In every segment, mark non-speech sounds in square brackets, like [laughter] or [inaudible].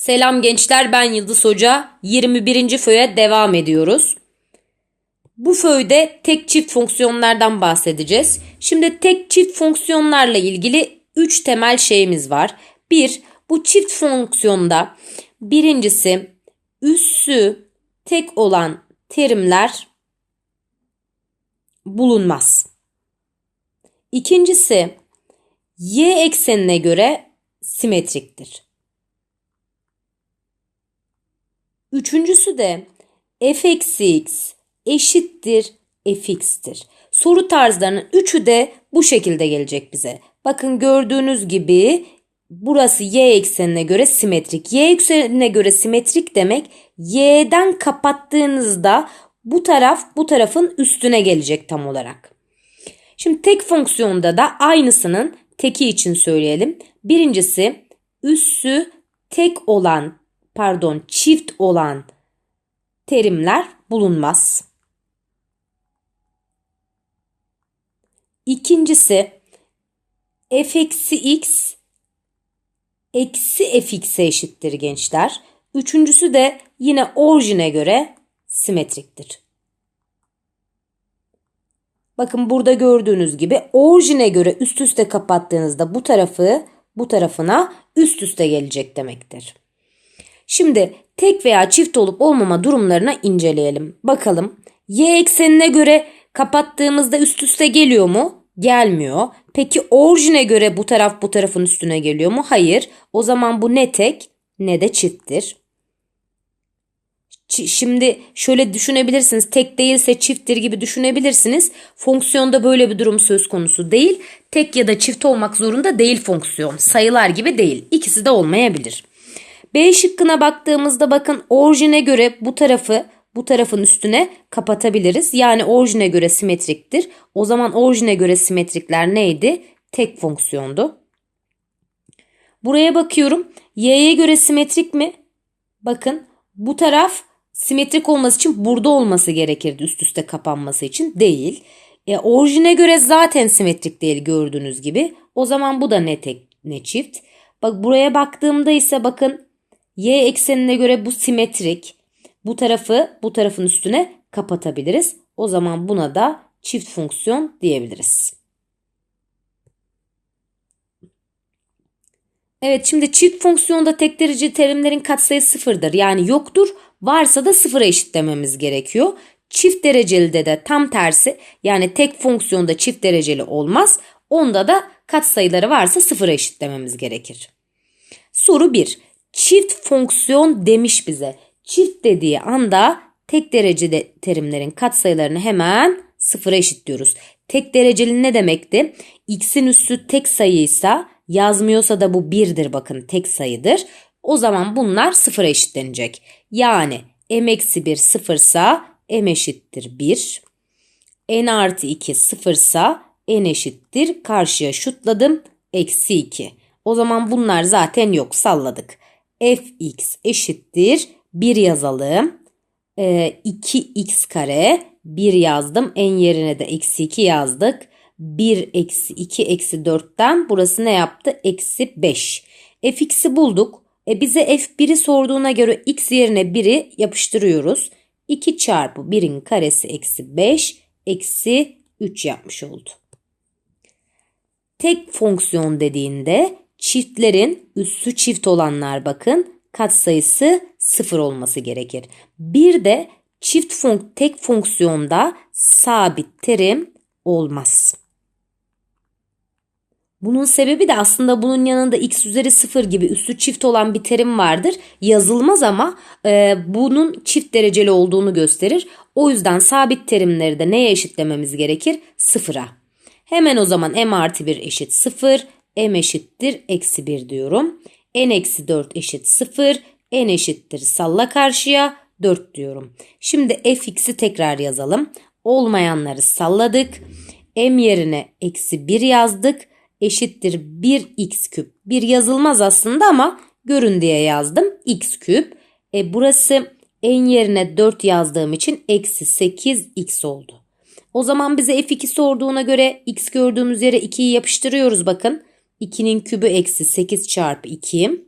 Selam gençler ben Yıldız Hoca. 21. föye devam ediyoruz. Bu föyde tek çift fonksiyonlardan bahsedeceğiz. Şimdi tek çift fonksiyonlarla ilgili 3 temel şeyimiz var. Bir, bu çift fonksiyonda birincisi üssü tek olan terimler bulunmaz. İkincisi y eksenine göre simetriktir. Üçüncüsü de f eksi x eşittir fx'tir. Soru tarzlarının üçü de bu şekilde gelecek bize. Bakın gördüğünüz gibi burası y eksenine göre simetrik. Y eksenine göre simetrik demek y'den kapattığınızda bu taraf bu tarafın üstüne gelecek tam olarak. Şimdi tek fonksiyonda da aynısının teki için söyleyelim. Birincisi üssü tek olan pardon çift olan terimler bulunmaz. İkincisi f x eksi fx'e eşittir gençler. Üçüncüsü de yine orijine göre simetriktir. Bakın burada gördüğünüz gibi orijine göre üst üste kapattığınızda bu tarafı bu tarafına üst üste gelecek demektir. Şimdi tek veya çift olup olmama durumlarına inceleyelim. Bakalım y eksenine göre kapattığımızda üst üste geliyor mu? Gelmiyor. Peki orijine göre bu taraf bu tarafın üstüne geliyor mu? Hayır. O zaman bu ne tek ne de çifttir. Şimdi şöyle düşünebilirsiniz. Tek değilse çifttir gibi düşünebilirsiniz. Fonksiyonda böyle bir durum söz konusu değil. Tek ya da çift olmak zorunda değil fonksiyon. Sayılar gibi değil. İkisi de olmayabilir. B şıkkına baktığımızda bakın orijine göre bu tarafı bu tarafın üstüne kapatabiliriz. Yani orijine göre simetriktir. O zaman orijine göre simetrikler neydi? Tek fonksiyondu. Buraya bakıyorum. Y'ye göre simetrik mi? Bakın bu taraf simetrik olması için burada olması gerekirdi üst üste kapanması için. Değil. E, orijine göre zaten simetrik değil gördüğünüz gibi. O zaman bu da ne tek ne çift. Bak buraya baktığımda ise bakın y eksenine göre bu simetrik. Bu tarafı bu tarafın üstüne kapatabiliriz. O zaman buna da çift fonksiyon diyebiliriz. Evet şimdi çift fonksiyonda tek derece terimlerin katsayısı sıfırdır. Yani yoktur. Varsa da sıfıra eşitlememiz gerekiyor. Çift dereceli de tam tersi. Yani tek fonksiyonda çift dereceli olmaz. Onda da katsayıları varsa sıfıra eşitlememiz gerekir. Soru 1. Çift fonksiyon demiş bize. Çift dediği anda tek dereceli terimlerin katsayılarını hemen sıfıra eşitliyoruz. Tek dereceli ne demekti? X'in üssü tek sayıysa yazmıyorsa da bu birdir bakın tek sayıdır. O zaman bunlar sıfıra eşitlenecek. Yani m eksi 1 sıfırsa m eşittir 1. n artı 2 sıfırsa n eşittir. Karşıya şutladım. Eksi 2. O zaman bunlar zaten yok salladık. Fx eşittir. 1 yazalım. Ee, 2x kare 1 yazdım. En yerine de eksi 2 yazdık. 1 eksi 2 eksi 4'ten burası ne yaptı? Eksi 5. fx'i bulduk. E bize f1'i sorduğuna göre x yerine 1'i yapıştırıyoruz. 2 çarpı 1'in karesi eksi 5 eksi 3 yapmış oldu. Tek fonksiyon dediğinde çiftlerin üssü çift olanlar bakın katsayısı 0 olması gerekir. Bir de çift fonk tek fonksiyonda sabit terim olmaz. Bunun sebebi de aslında bunun yanında x üzeri 0 gibi üstü çift olan bir terim vardır. Yazılmaz ama e, bunun çift dereceli olduğunu gösterir. O yüzden sabit terimleri de neye eşitlememiz gerekir? Sıfıra. Hemen o zaman m artı 1 eşit 0, m eşittir eksi 1 diyorum. n eksi 4 eşit 0, n eşittir salla karşıya 4 diyorum. Şimdi fx'i tekrar yazalım. Olmayanları salladık. m yerine eksi 1 yazdık eşittir 1x küp. Bir yazılmaz aslında ama görün diye yazdım. x küp. E burası en yerine 4 yazdığım için eksi 8x oldu. O zaman bize f2 sorduğuna göre x gördüğümüz yere 2'yi yapıştırıyoruz bakın. 2'nin kübü eksi 8 çarpı 2.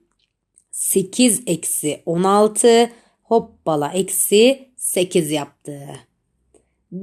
8 eksi 16 hoppala eksi 8 yaptı.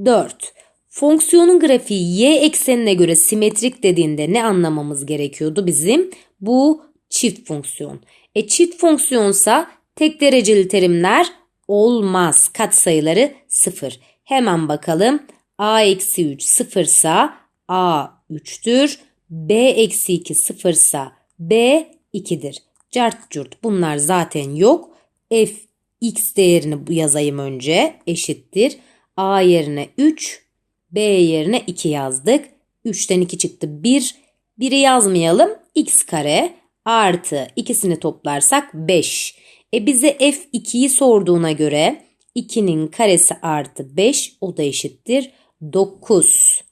4. Fonksiyonun grafiği y eksenine göre simetrik dediğinde ne anlamamız gerekiyordu bizim? Bu çift fonksiyon. E çift fonksiyonsa tek dereceli terimler olmaz. Katsayıları 0. Hemen bakalım. a eksi 3 sıfırsa a 3'tür. B eksi 2 sıfırsa b 2'dir. Cart curt bunlar zaten yok. f x değerini yazayım önce eşittir. a yerine 3 b yerine 2 yazdık. 3'ten 2 çıktı 1. 1'i yazmayalım. x kare artı ikisini toplarsak 5. E bize f2'yi sorduğuna göre 2'nin karesi artı 5 o da eşittir 9.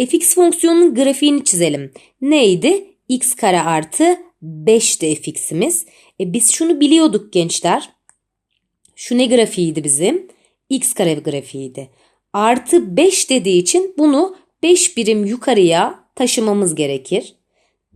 fx fonksiyonunun grafiğini çizelim. Neydi? x kare artı 5'ti fx'imiz. E biz şunu biliyorduk gençler. Şu ne grafiğiydi bizim? x kare grafiğiydi. Artı 5 dediği için bunu 5 birim yukarıya taşımamız gerekir.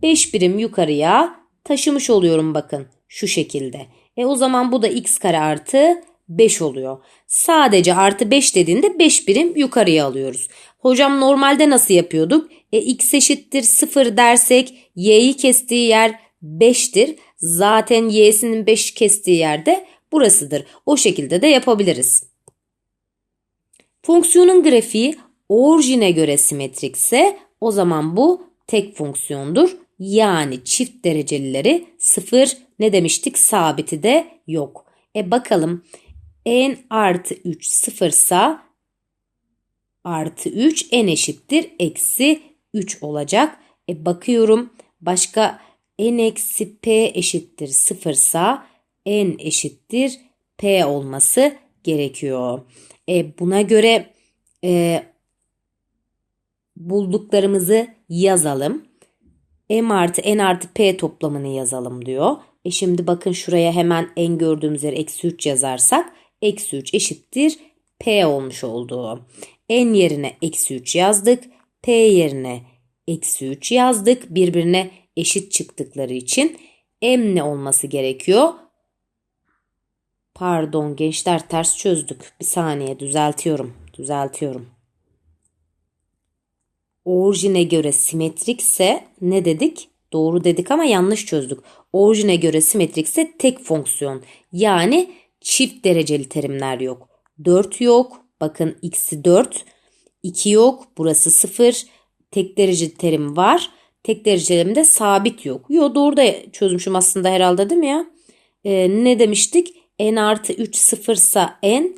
5 birim yukarıya taşımış oluyorum bakın şu şekilde. E o zaman bu da x kare artı 5 oluyor. Sadece artı 5 dediğinde 5 birim yukarıya alıyoruz. Hocam normalde nasıl yapıyorduk? E x eşittir 0 dersek y'yi kestiği yer 5'tir. Zaten y'sinin 5 kestiği yerde burasıdır. O şekilde de yapabiliriz. Fonksiyonun grafiği orijine göre simetrikse o zaman bu tek fonksiyondur. Yani çift derecelileri 0 ne demiştik sabiti de yok. E bakalım n artı 3 sıfırsa artı 3 n eşittir eksi 3 olacak. E bakıyorum başka n eksi p eşittir sıfırsa n eşittir p olması gerekiyor. E buna göre e, bulduklarımızı yazalım. m artı n artı p toplamını yazalım diyor. E şimdi bakın şuraya hemen n gördüğümüz yere eksi 3 yazarsak eksi 3 eşittir p olmuş oldu. n yerine eksi 3 yazdık. p yerine eksi 3 yazdık. Birbirine eşit çıktıkları için m ne olması gerekiyor? Pardon gençler ters çözdük. Bir saniye düzeltiyorum. Düzeltiyorum. Orijine göre simetrikse ne dedik? Doğru dedik ama yanlış çözdük. Orijine göre simetrikse tek fonksiyon. Yani çift dereceli terimler yok. 4 yok. Bakın x'i 4. 2 yok. Burası 0. Tek dereceli terim var. Tek derecelerimde sabit yok. Yo doğru da çözmüşüm aslında herhalde değil mi ya? Ee, ne demiştik? n artı 3 sıfırsa n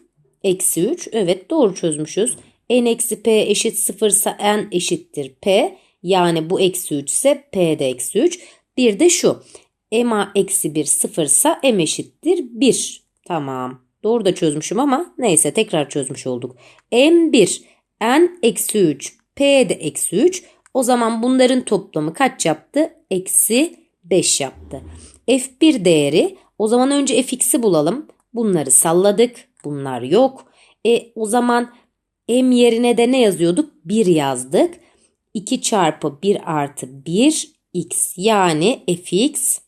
eksi 3. Evet doğru çözmüşüz. n eksi p eşit sıfırsa n eşittir p. Yani bu eksi 3 ise p de eksi 3. Bir de şu. m eksi 1 sıfırsa m eşittir 1. Tamam. Doğru da çözmüşüm ama neyse tekrar çözmüş olduk. m1 n eksi 3 p de eksi 3. O zaman bunların toplamı kaç yaptı? Eksi 5 yaptı. f1 değeri o zaman önce fx'i bulalım. Bunları salladık. Bunlar yok. E o zaman m yerine de ne yazıyorduk? 1 yazdık. 2 çarpı 1 artı 1 x yani fx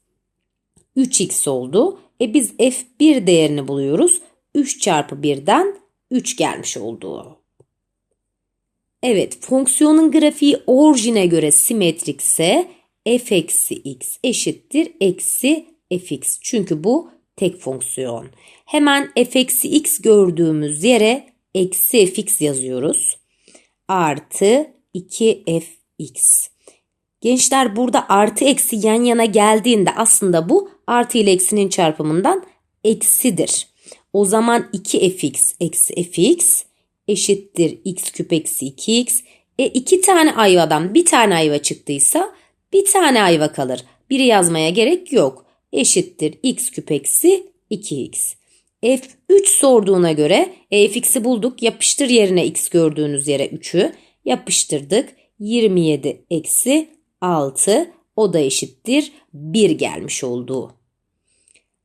3x oldu. E biz f1 değerini buluyoruz. 3 çarpı 1'den 3 gelmiş oldu. Evet fonksiyonun grafiği orijine göre simetrikse f eksi x eşittir eksi fx. Çünkü bu tek fonksiyon. Hemen f eksi x gördüğümüz yere eksi fx yazıyoruz. Artı 2fx. Gençler burada artı eksi yan yana geldiğinde aslında bu artı ile eksinin çarpımından eksidir. O zaman 2fx eksi fx eşittir x küp eksi 2x. E iki tane ayvadan bir tane ayva çıktıysa bir tane ayva kalır. Biri yazmaya gerek yok. Eşittir x küp eksi 2x. F3 sorduğuna göre e, fx'i bulduk. Yapıştır yerine x gördüğünüz yere 3'ü yapıştırdık. 27 eksi 6 o da eşittir 1 gelmiş oldu.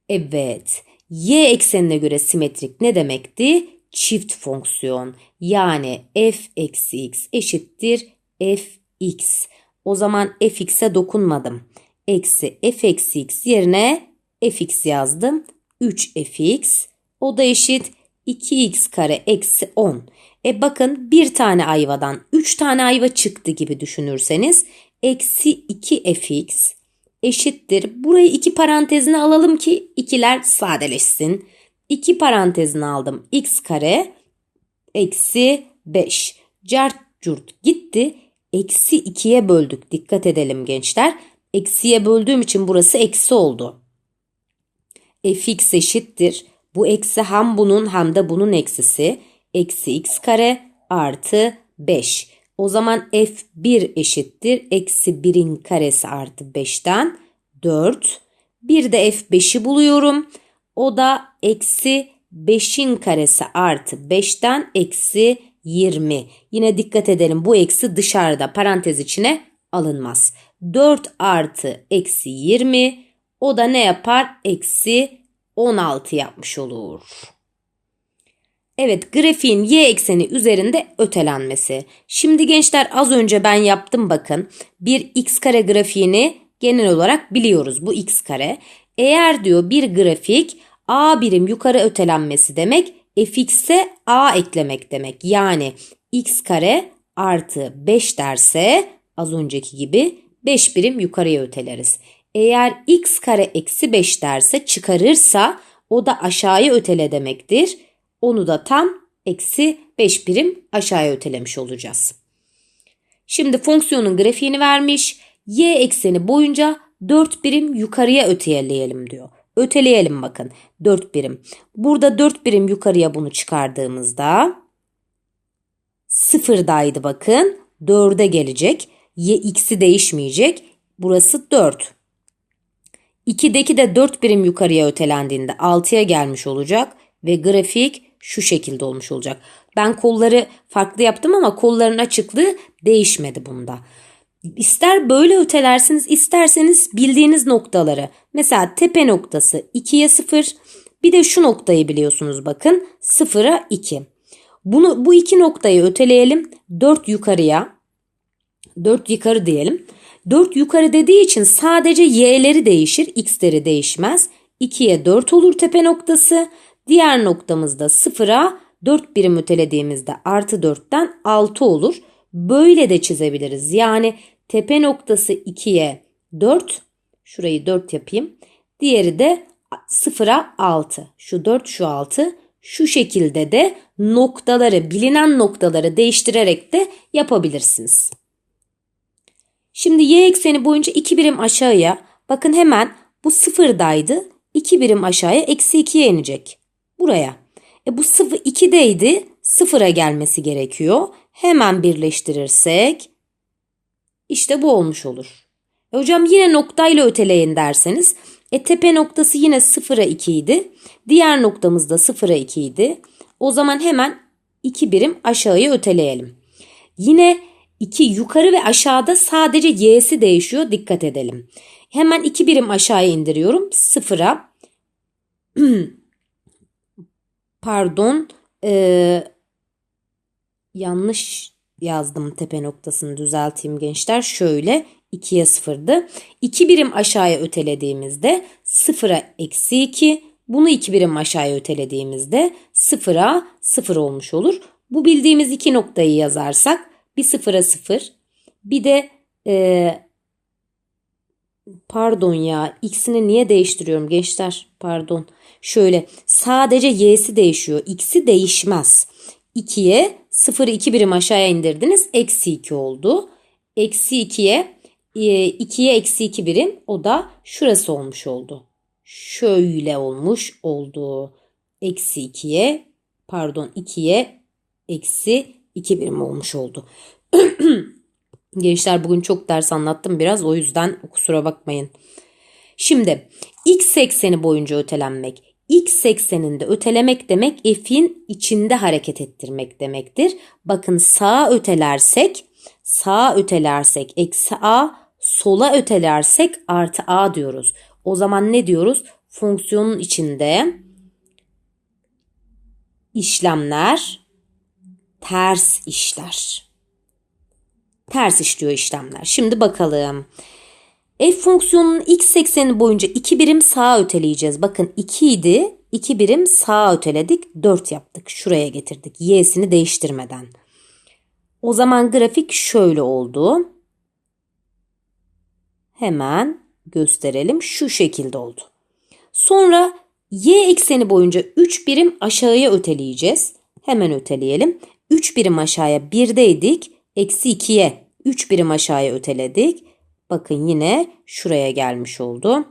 Evet y eksenine göre simetrik ne demekti? Çift fonksiyon yani f eksi x eşittir fx. O zaman fx'e dokunmadım. Eksi f eksi x yerine fx yazdım. 3fx o da eşit 2x kare eksi 10. E bakın bir tane ayvadan 3 tane ayva çıktı gibi düşünürseniz eksi 2fx eşittir. Burayı iki parantezine alalım ki ikiler sadeleşsin. 2 parantezine aldım x kare eksi 5. Cart curt gitti. Eksi 2'ye böldük. Dikkat edelim gençler. Eksiye böldüğüm için burası eksi oldu. fx eşittir. Bu eksi hem bunun hem de bunun eksisi. Eksi x kare artı 5. O zaman f1 eşittir. Eksi 1'in karesi artı 5'ten 4. Bir de f5'i buluyorum. O da eksi 5'in karesi artı 5'ten eksi 20. Yine dikkat edelim bu eksi dışarıda parantez içine alınmaz. 4 artı eksi 20 o da ne yapar? Eksi 16 yapmış olur. Evet grafiğin y ekseni üzerinde ötelenmesi. Şimdi gençler az önce ben yaptım bakın. Bir x kare grafiğini genel olarak biliyoruz bu x kare. Eğer diyor bir grafik a birim yukarı ötelenmesi demek fx'e a eklemek demek. Yani x kare artı 5 derse az önceki gibi 5 birim yukarıya öteleriz. Eğer x kare eksi 5 derse çıkarırsa o da aşağıya ötele demektir. Onu da tam eksi 5 birim aşağıya ötelemiş olacağız. Şimdi fonksiyonun grafiğini vermiş. Y ekseni boyunca 4 birim yukarıya öteleyelim diyor. Öteleyelim bakın 4 birim. Burada 4 birim yukarıya bunu çıkardığımızda sıfırdaydı bakın. 4'e gelecek. Y x'i değişmeyecek. Burası 4. 2'deki de 4 birim yukarıya ötelendiğinde 6'ya gelmiş olacak ve grafik şu şekilde olmuş olacak. Ben kolları farklı yaptım ama kolların açıklığı değişmedi bunda. İster böyle ötelersiniz isterseniz bildiğiniz noktaları. Mesela tepe noktası 2'ye 0 bir de şu noktayı biliyorsunuz bakın 0'a 2. Bunu, bu iki noktayı öteleyelim 4 yukarıya 4 yukarı diyelim. 4 yukarı dediği için sadece y'leri değişir x'leri değişmez. 2'ye 4 olur tepe noktası. Diğer noktamızda 0'a 4 birim ötelediğimizde artı 4'ten 6 olur. Böyle de çizebiliriz. Yani tepe noktası 2'ye 4. Şurayı 4 yapayım. Diğeri de 0'a 6. Şu 4 şu 6. Şu şekilde de noktaları bilinen noktaları değiştirerek de yapabilirsiniz. Şimdi y ekseni boyunca 2 birim aşağıya bakın hemen bu sıfırdaydı. 2 birim aşağıya eksi 2'ye inecek. Buraya. E bu 0 2'deydi. Sıfıra gelmesi gerekiyor. Hemen birleştirirsek işte bu olmuş olur. E hocam yine noktayla öteleyin derseniz e tepe noktası yine 0'a 2 idi. Diğer noktamız da 0'a 2 idi. O zaman hemen 2 birim aşağıya öteleyelim. Yine 2 yukarı ve aşağıda sadece y'si değişiyor. Dikkat edelim. Hemen 2 birim aşağıya indiriyorum. 0'a [clears throat] pardon ee, yanlış yazdım tepe noktasını düzelteyim gençler. Şöyle 2'ye 0'dı. 2 birim aşağıya ötelediğimizde 0'a eksi 2. Bunu 2 birim aşağıya ötelediğimizde 0'a 0 olmuş olur. Bu bildiğimiz iki noktayı yazarsak bir 0'a 0 bir de e, pardon ya x'ini niye değiştiriyorum gençler pardon. Şöyle sadece y'si değişiyor. X'i değişmez. 2'ye 0'ı 2 birim aşağıya indirdiniz. Eksi 2 oldu. Eksi 2'ye 2'ye e, eksi 2 birim o da şurası olmuş oldu. Şöyle olmuş oldu. Eksi 2'ye pardon 2'ye eksi 2 birim olmuş oldu. [clears throat] Gençler bugün çok ders anlattım biraz o yüzden kusura bakmayın. Şimdi x ekseni boyunca ötelenmek x ekseninde ötelemek demek f'in içinde hareket ettirmek demektir. Bakın sağa ötelersek, sağa ötelersek eksi a, sola ötelersek artı a diyoruz. O zaman ne diyoruz? Fonksiyonun içinde işlemler ters işler. Ters işliyor işlemler. Şimdi bakalım. F fonksiyonunun x ekseni boyunca 2 birim sağa öteleyeceğiz. Bakın 2 idi. 2 birim sağa öteledik. 4 yaptık. Şuraya getirdik. Y'sini değiştirmeden. O zaman grafik şöyle oldu. Hemen gösterelim. Şu şekilde oldu. Sonra y ekseni boyunca 3 birim aşağıya öteleyeceğiz. Hemen öteleyelim. 3 birim aşağıya 1'deydik. Eksi 2'ye 3 birim aşağıya öteledik. Bakın yine şuraya gelmiş oldu.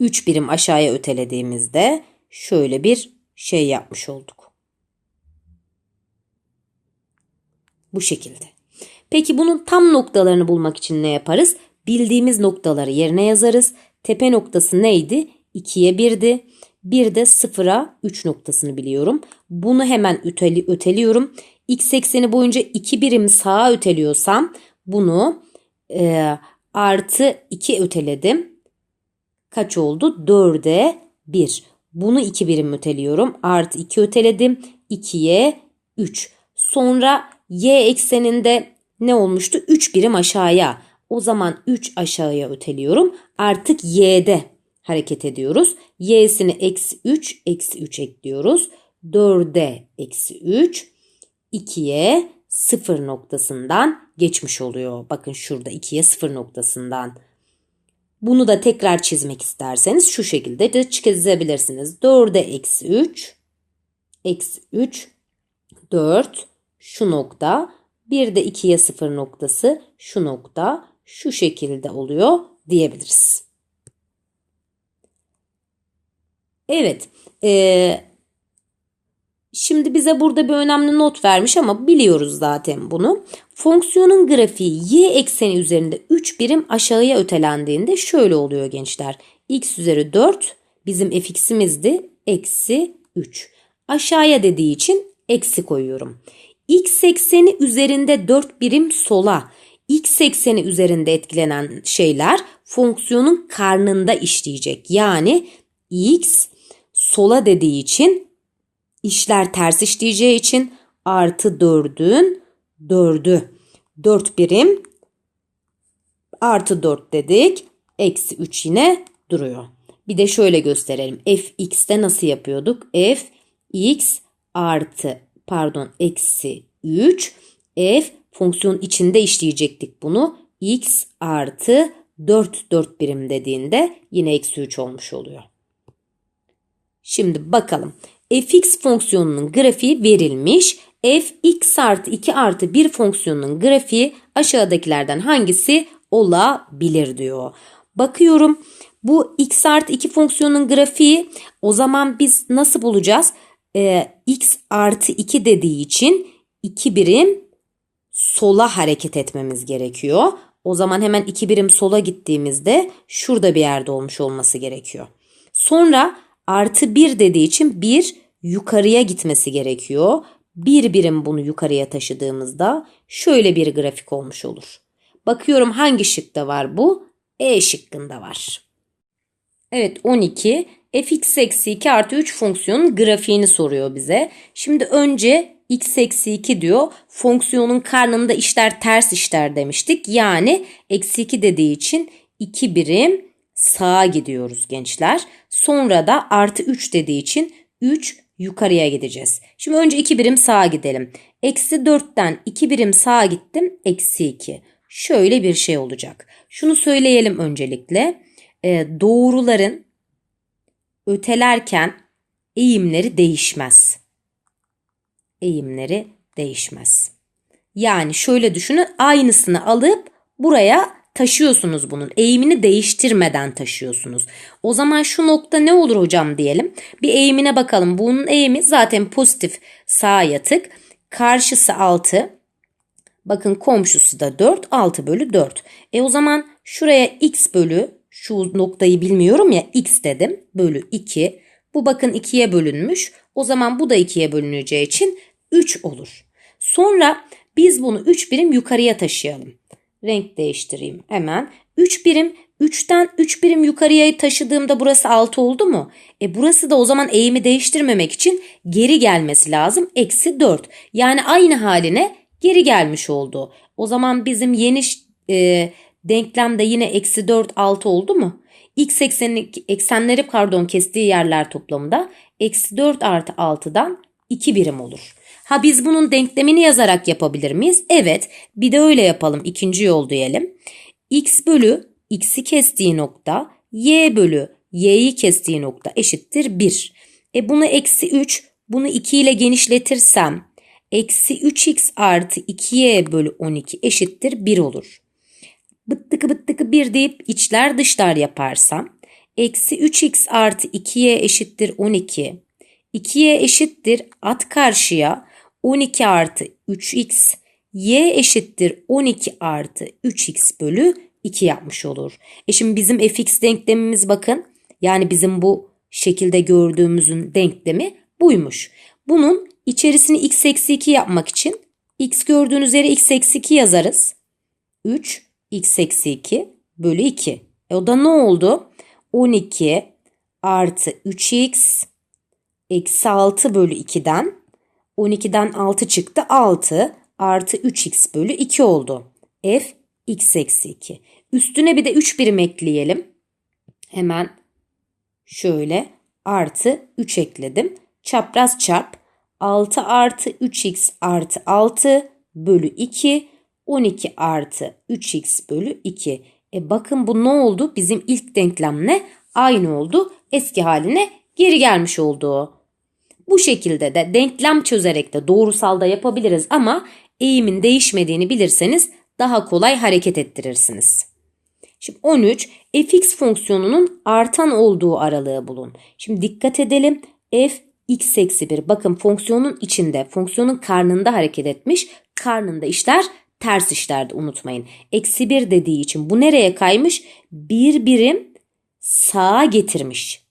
3 birim aşağıya ötelediğimizde şöyle bir şey yapmış olduk. Bu şekilde. Peki bunun tam noktalarını bulmak için ne yaparız? Bildiğimiz noktaları yerine yazarız. Tepe noktası neydi? 2'ye 1'di. Bir de 0'a 3 noktasını biliyorum. Bunu hemen öteli, öteliyorum. X ekseni boyunca 2 birim sağa öteliyorsam bunu e, artı 2 öteledim. Kaç oldu? 4'e 1. Bunu 2 birim öteliyorum. Artı 2 öteledim. 2'ye 3. Sonra y ekseninde ne olmuştu? 3 birim aşağıya. O zaman 3 aşağıya öteliyorum. Artık y'de hareket ediyoruz. y'sini eksi 3 eksi 3 ekliyoruz. 4'e eksi 3. 2'ye 0 noktasından geçmiş oluyor. Bakın şurada 2'ye 0 noktasından. Bunu da tekrar çizmek isterseniz şu şekilde de çizebilirsiniz. 4'e eksi 3 eksi 3 4 şu nokta bir de 2'ye 0 noktası şu nokta şu şekilde oluyor diyebiliriz. Evet. Ee, şimdi bize burada bir önemli not vermiş ama biliyoruz zaten bunu. Fonksiyonun grafiği y ekseni üzerinde 3 birim aşağıya ötelendiğinde şöyle oluyor gençler. x üzeri 4 bizim fx'imizdi. Eksi 3. Aşağıya dediği için eksi koyuyorum. x ekseni üzerinde 4 birim sola x ekseni üzerinde etkilenen şeyler fonksiyonun karnında işleyecek. Yani x sola dediği için işler ters işleyeceği için artı 4'ün 4'ü 4 birim artı 4 dedik. Eksi 3 yine duruyor. Bir de şöyle gösterelim. fx'te nasıl yapıyorduk? f x artı pardon eksi 3 f fonksiyon içinde işleyecektik bunu. x artı 4 4 birim dediğinde yine eksi 3 olmuş oluyor. Şimdi bakalım. Fx fonksiyonunun grafiği verilmiş. f x artı 2 artı 1 fonksiyonunun grafiği aşağıdakilerden hangisi olabilir diyor. Bakıyorum bu x artı 2 fonksiyonun grafiği o zaman biz nasıl bulacağız? Ee, x artı 2 dediği için 2 birim sola hareket etmemiz gerekiyor. O zaman hemen 2 birim sola gittiğimizde şurada bir yerde olmuş olması gerekiyor. Sonra artı 1 dediği için 1 yukarıya gitmesi gerekiyor. Bir birim bunu yukarıya taşıdığımızda şöyle bir grafik olmuş olur. Bakıyorum hangi şıkta var bu? E şıkkında var. Evet 12 fx eksi 2 artı 3 fonksiyonun grafiğini soruyor bize. Şimdi önce x eksi 2 diyor. Fonksiyonun karnında işler ters işler demiştik. Yani eksi 2 dediği için 2 birim sağa gidiyoruz gençler. Sonra da artı 3 dediği için 3 yukarıya gideceğiz. Şimdi önce 2 birim sağa gidelim. Eksi 4'ten 2 birim sağa gittim. Eksi 2. Şöyle bir şey olacak. Şunu söyleyelim öncelikle. E, doğruların ötelerken eğimleri değişmez. Eğimleri değişmez. Yani şöyle düşünün aynısını alıp buraya taşıyorsunuz bunun. Eğimini değiştirmeden taşıyorsunuz. O zaman şu nokta ne olur hocam diyelim. Bir eğimine bakalım. Bunun eğimi zaten pozitif sağ yatık. Karşısı 6. Bakın komşusu da 4. 6 bölü 4. E o zaman şuraya x bölü şu noktayı bilmiyorum ya x dedim. Bölü 2. Bu bakın 2'ye bölünmüş. O zaman bu da 2'ye bölüneceği için 3 olur. Sonra biz bunu 3 birim yukarıya taşıyalım renk değiştireyim hemen. 3 birim 3'ten 3 birim yukarıya taşıdığımda burası 6 oldu mu? E burası da o zaman eğimi değiştirmemek için geri gelmesi lazım. Eksi 4. Yani aynı haline geri gelmiş oldu. O zaman bizim yeni e, Denklemde yine eksi 4 6 oldu mu? X ekseni, eksenleri pardon kestiği yerler toplamında eksi 4 artı 6'dan 2 birim olur. Ha biz bunun denklemini yazarak yapabilir miyiz? Evet bir de öyle yapalım ikinci yol diyelim. X bölü x'i kestiği nokta y bölü y'yi kestiği nokta eşittir 1. E bunu eksi 3 bunu 2 ile genişletirsem eksi 3x artı 2y bölü 12 eşittir 1 olur. Bıttıkı bıttıkı 1 deyip içler dışlar yaparsam eksi 3x artı 2y eşittir 12. 2y eşittir at karşıya 12 artı 3x y eşittir 12 artı 3x bölü 2 yapmış olur. E şimdi bizim fx denklemimiz bakın yani bizim bu şekilde gördüğümüzün denklemi buymuş. Bunun içerisini x eksi 2 yapmak için x gördüğünüz yere x eksi 2 yazarız. 3 x eksi 2 bölü 2. E o da ne oldu? 12 artı 3x eksi 6 bölü 2'den 12'den 6 çıktı 6 artı 3x bölü 2 oldu. F x eksi 2. Üstüne bir de 3 birim ekleyelim. Hemen şöyle artı 3 ekledim. Çapraz çarp 6 artı 3x artı 6 bölü 2 12 artı 3x bölü 2. E bakın bu ne oldu? Bizim ilk denklemle aynı oldu. Eski haline geri gelmiş oldu. Bu şekilde de denklem çözerek de doğrusalda yapabiliriz ama eğimin değişmediğini bilirseniz daha kolay hareket ettirirsiniz. Şimdi 13 fx fonksiyonunun artan olduğu aralığı bulun. Şimdi dikkat edelim f x eksi 1 bakın fonksiyonun içinde fonksiyonun karnında hareket etmiş karnında işler ters işlerdi unutmayın. Eksi 1 dediği için bu nereye kaymış? Bir birim sağa getirmiş.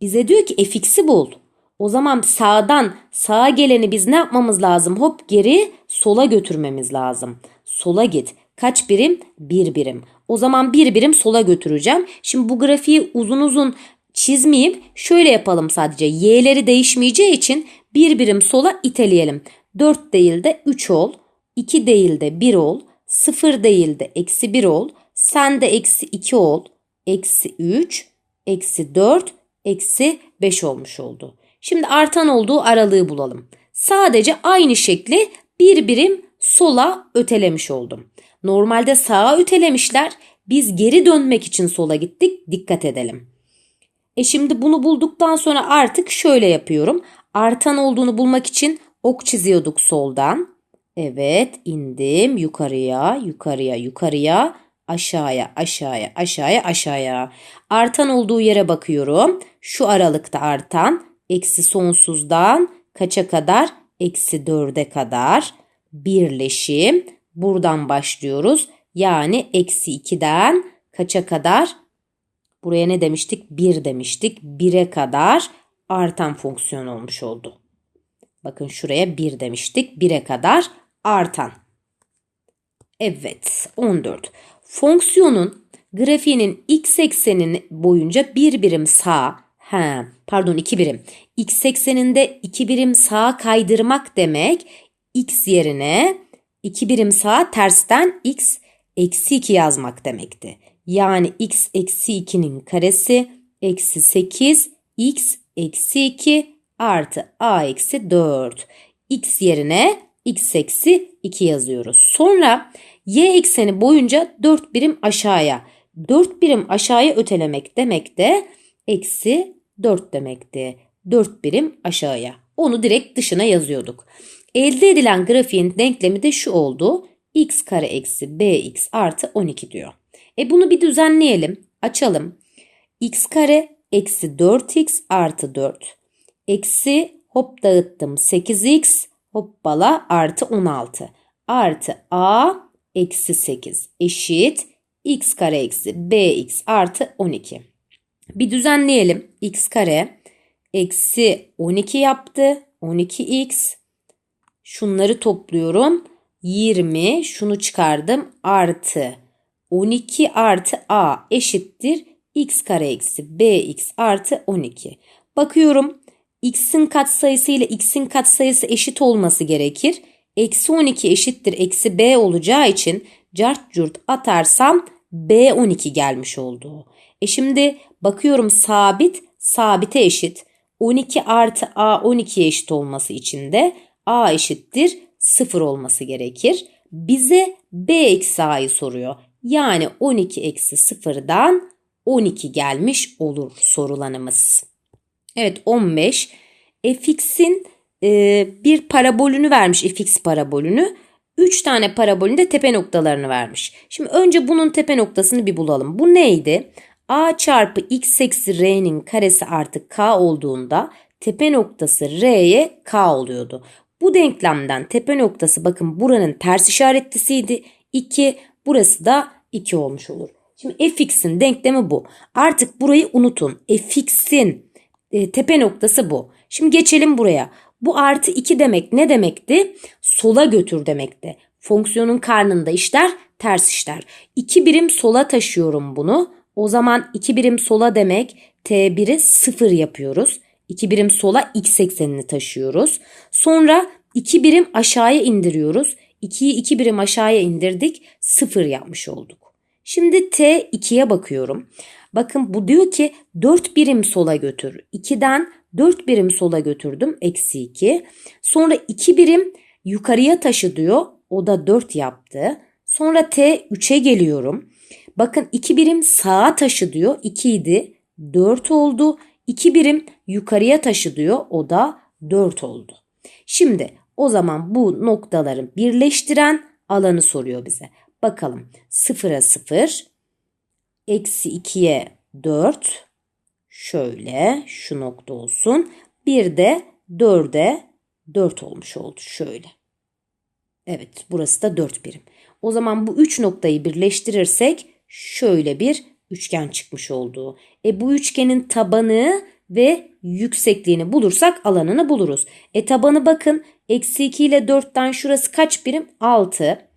Bize diyor ki fx'i bul. O zaman sağdan sağa geleni biz ne yapmamız lazım? Hop geri sola götürmemiz lazım. Sola git. Kaç birim? Bir birim. O zaman bir birim sola götüreceğim. Şimdi bu grafiği uzun uzun çizmeyeyim. Şöyle yapalım sadece. Y'leri değişmeyeceği için bir birim sola iteleyelim. 4 değil de 3 ol. 2 değil de 1 ol. 0 değil de eksi 1 ol. Sen de eksi 2 ol. Eksi 3, eksi 4, eksi 5 olmuş oldu. Şimdi artan olduğu aralığı bulalım. Sadece aynı şekli bir birim sola ötelemiş oldum. Normalde sağa ötelemişler. Biz geri dönmek için sola gittik. Dikkat edelim. E şimdi bunu bulduktan sonra artık şöyle yapıyorum. Artan olduğunu bulmak için ok çiziyorduk soldan. Evet indim yukarıya yukarıya yukarıya aşağıya aşağıya aşağıya aşağıya. Artan olduğu yere bakıyorum. Şu aralıkta artan eksi sonsuzdan kaça kadar? Eksi dörde kadar birleşim. Buradan başlıyoruz. Yani eksi 2'den kaça kadar? Buraya ne demiştik? 1 demiştik. 1'e kadar artan fonksiyon olmuş oldu. Bakın şuraya 1 demiştik. 1'e kadar artan. Evet 14. Fonksiyonun grafiğinin x ekseninin boyunca bir birim sağ, he, pardon iki birim. X ekseninde iki birim sağa kaydırmak demek x yerine iki birim sağa tersten x eksi 2 yazmak demekti. Yani x eksi 2'nin karesi eksi 8 x eksi 2 artı a eksi 4. x yerine x eksi 2 yazıyoruz. Sonra y ekseni boyunca 4 birim aşağıya. 4 birim aşağıya ötelemek demek de eksi 4 demekti. 4 birim aşağıya. Onu direkt dışına yazıyorduk. Elde edilen grafiğin denklemi de şu oldu. x kare eksi bx artı 12 diyor. E bunu bir düzenleyelim. Açalım. x kare eksi 4x artı 4. Eksi hop dağıttım 8x hoppala artı 16. Artı a eksi 8 eşit x kare eksi bx artı 12. Bir düzenleyelim. x kare eksi 12 yaptı. 12x. Şunları topluyorum. 20 şunu çıkardım artı 12 artı a eşittir x kare eksi bx artı 12. Bakıyorum x'in katsayısı ile x'in katsayısı eşit olması gerekir. Eksi 12 eşittir eksi b olacağı için cart curt atarsam B12 gelmiş oldu. E şimdi bakıyorum sabit sabite eşit. 12 artı A 12'ye eşit olması için de A eşittir 0 olması gerekir. Bize B eksi A'yı soruyor. Yani 12 eksi 0'dan 12 gelmiş olur sorulanımız. Evet 15. fx'in e, bir parabolünü vermiş fx parabolünü. 3 tane parabolün de tepe noktalarını vermiş. Şimdi önce bunun tepe noktasını bir bulalım. Bu neydi? a çarpı x eksi r'nin karesi artı k olduğunda tepe noktası r'ye k oluyordu. Bu denklemden tepe noktası bakın buranın ters işaretlisiydi. 2 burası da 2 olmuş olur. Şimdi fx'in denklemi bu. Artık burayı unutun. fx'in e, tepe noktası bu. Şimdi geçelim buraya. Bu artı 2 demek ne demekti? Sola götür demekti. Fonksiyonun karnında işler ters işler. 2 birim sola taşıyorum bunu. O zaman 2 birim sola demek t1'i 0 yapıyoruz. 2 birim sola x eksenini taşıyoruz. Sonra 2 birim aşağıya indiriyoruz. 2'yi 2 birim aşağıya indirdik. 0 yapmış olduk. Şimdi t 2'ye bakıyorum. Bakın bu diyor ki 4 birim sola götür. 2'den 4 birim sola götürdüm. Eksi 2. Sonra 2 birim yukarıya taşı diyor. O da 4 yaptı. Sonra t 3'e geliyorum. Bakın 2 birim sağa taşı diyor. 2 idi. 4 oldu. 2 birim yukarıya taşı diyor. O da 4 oldu. Şimdi o zaman bu noktaları birleştiren alanı soruyor bize. Bakalım 0'a 0, eksi 2'ye 4, şöyle şu nokta olsun. Bir de 4'e 4 olmuş oldu şöyle. Evet burası da 4 birim. O zaman bu 3 noktayı birleştirirsek şöyle bir üçgen çıkmış oldu. E bu üçgenin tabanı ve yüksekliğini bulursak alanını buluruz. E tabanı bakın eksi 2 ile 4'ten şurası kaç birim? 6.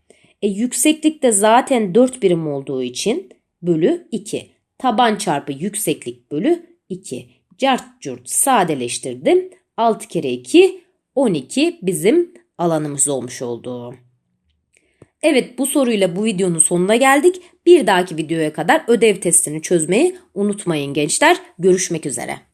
E yükseklik de zaten 4 birim olduğu için bölü 2. Taban çarpı yükseklik bölü 2. Cart curt sadeleştirdim. 6 kere 2 12 bizim alanımız olmuş oldu. Evet bu soruyla bu videonun sonuna geldik. Bir dahaki videoya kadar ödev testini çözmeyi unutmayın gençler. Görüşmek üzere.